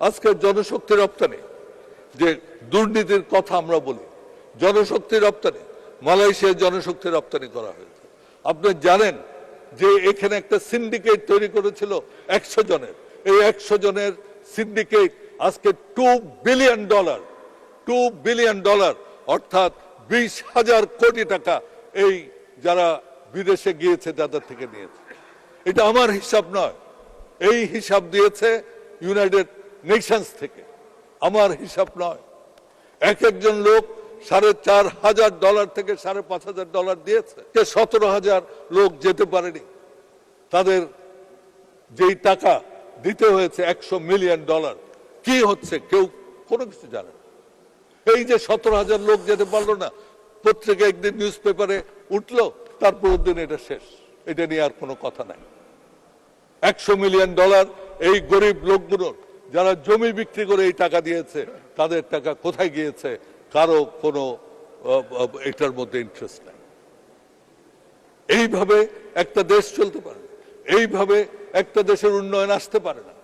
আজকে জনশক্তি রপ্তানি, যে দুর্নীতির কথা আমরা বলি, জনশক্তি রপ্তানি মালয়েশিয়ার জনশক্তি রপ্তানি করা হয়েছে। আপনি জানেন যে এখানে একটা সিন্ডিকেট তৈরি করেছিল একশো জনের। এই একশো জনের সিন্ডিকেট আজকে two billion dollar two billion dollar অর্থাৎ বিশ হাজার কোটি টাকা এই যারা বিদেশে গিয়েছে তাদের থেকে নিয়েছে। এটা আমার হিসাব নয়। এই হিসাব দিয়েছে ইউনাইটেড নেশনস থেকে। আমার হিসাব নয়। এক একজন লোক সাড়ে চার হাজার ডলার থেকে সাড়ে পাঁচ হাজার ডলার দিয়েছে। সতেরো হাজার লোক যেতে পারেনি। তাদের যেই টাকা দিতে হয়েছে একশো মিলিয়ন ডলার, কি হচ্ছে কেউ কোনো কিছু জানে না। এই যে সতেরো হাজার লোক যেতে পারল না, পত্রিকা একদিন নিউজ পেপারে উঠল তারপর দিন এটা শেষ। এটা নিয়ে আর কোনো কথা নাই। একশো মিলিয়ন ডলার এই গরিব লোকগুলোর যারা জমি বিক্রি করে এই টাকা দিয়েছে, তাদের টাকা কোথায় গিয়েছে? কারও কোনো এটার মধ্যে ইন্টারেস্ট নাই। এইভাবে একটা দেশ চলতে পারে এইভাবে একটা দেশের উন্নয়ন আসতে পারে না।